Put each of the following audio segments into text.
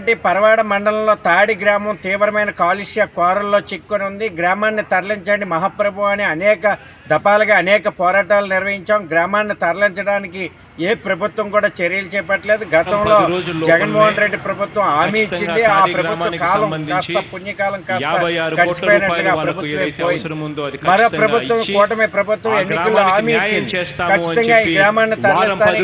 ఒకటి పరవాడ మండలంలో తాడి గ్రామం తీవ్రమైన కాలుష్య కోరల్లో చిక్కుని ఉంది. గ్రామాన్ని తరలించండి మహాప్రభు అని అనేక దఫాలుగా అనేక పోరాటాలు నిర్వహించాం. గ్రామాన్ని తరలించడానికి ఏ ప్రభుత్వం కూడా చర్యలు చేపట్టలేదు. గతంలో జగన్మోహన్ రెడ్డి ప్రభుత్వం హామీ ఇచ్చింది. ఆ ప్రభుత్వ కాలం కాస్త పుణ్యకాలం కాస్త ప్రభుత్వం మరో ప్రభుత్వం కూటమి ప్రభుత్వం ఎన్నికల్లో హామీ ఇచ్చింది. ఖచ్చితంగా ఈ గ్రామాన్ని తరలిస్తాను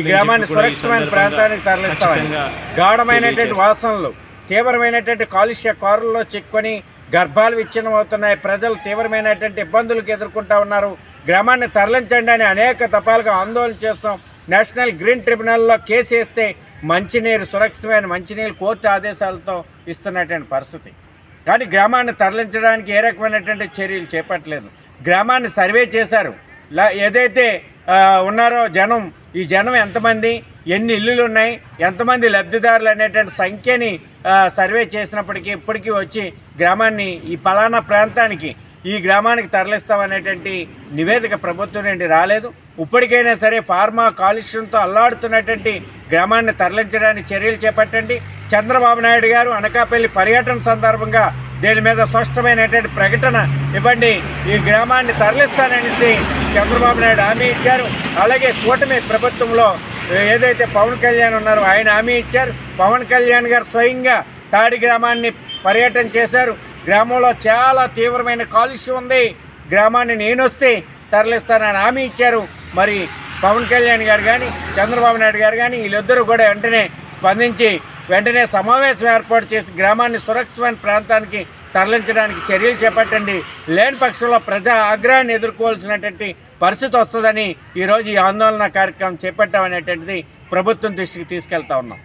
ఈ గ్రామాన్ని సురక్షితమైన ప్రాంతానికి తరలిస్తామని. గాఢమైనటువంటి వాసనలు తీవ్రమైనటువంటి కాలుష్య కారుల్లో చిక్కుని గర్భాలు విచ్ఛిన్నమవుతున్నాయి. ప్రజలు తీవ్రమైనటువంటి ఇబ్బందులకు ఎదుర్కొంటూ ఉన్నారు. గ్రామాన్ని తరలించండి అని అనేక తపాలుగా ఆందోళన చేస్తాం. నేషనల్ గ్రీన్ ట్రిబ్యునల్లో కేసు వేస్తే మంచినీరు సురక్షితమైన మంచినీరు కోర్టు ఆదేశాలతో ఇస్తున్నటువంటి పరిస్థితి. కానీ గ్రామాన్ని తరలించడానికి ఏ రకమైనటువంటి చర్యలు చేపట్టలేదు. గ్రామాన్ని సర్వే చేశారు. ఏదైతే ఉన్నారో జనం ఈ జనం ఎంతమంది ఎన్ని ఇల్లులు ఉన్నాయి ఎంతమంది లబ్ధిదారులు అనేటువంటి సంఖ్యని సర్వే చేసినప్పటికీ ఇప్పటికీ వచ్చి గ్రామాన్ని ఈ పలానా ప్రాంతానికి ఈ గ్రామానికి తరలిస్తామనేటువంటి నివేదిక ప్రభుత్వం నుండి రాలేదు. ఇప్పటికైనా సరే ఫార్మా కాలుష్యంతో అల్లాడుతున్నటువంటి గ్రామాన్ని తరలించడానికి చర్యలు చేపట్టండి. చంద్రబాబు నాయుడు గారు అనకాపల్లి పర్యటన సందర్భంగా దీని మీద స్పష్టమైనటువంటి ప్రకటన ఇవ్వండి. ఈ గ్రామాన్ని తరలిస్తాననేసి చంద్రబాబు నాయుడు హామీ ఇచ్చారు. అలాగే కూటమి ప్రభుత్వంలో ఏదైతే పవన్ కళ్యాణ్ ఉన్నారో ఆయన హామీ ఇచ్చారు. పవన్ కళ్యాణ్ గారు స్వయంగా తాడి గ్రామాన్ని పర్యటన చేశారు. గ్రామంలో చాలా తీవ్రమైన కాలుష్యం ఉంది. గ్రామాన్ని నేను వస్తే తరలిస్తానని హామీ ఇచ్చారు. మరి పవన్ కళ్యాణ్ గారు కానీ చంద్రబాబు నాయుడు గారు కానీ వీళ్ళిద్దరూ కూడా వెంటనే స్పందించి వెంటనే సమావేశం ఏర్పాటు చేసి గ్రామాన్ని సురక్షితమైన ప్రాంతానికి తరలించడానికి చర్యలు చేపట్టండి. లేని పక్షంలో ప్రజా ఆగ్రహాన్ని ఎదుర్కోవాల్సినటువంటి పరిస్థితి వస్తుందని ఈరోజు ఈ ఆందోళన కార్యక్రమం చేపట్టామనేటువంటిది ప్రభుత్వం దృష్టికి తీసుకెళ్తా ఉన్నాం.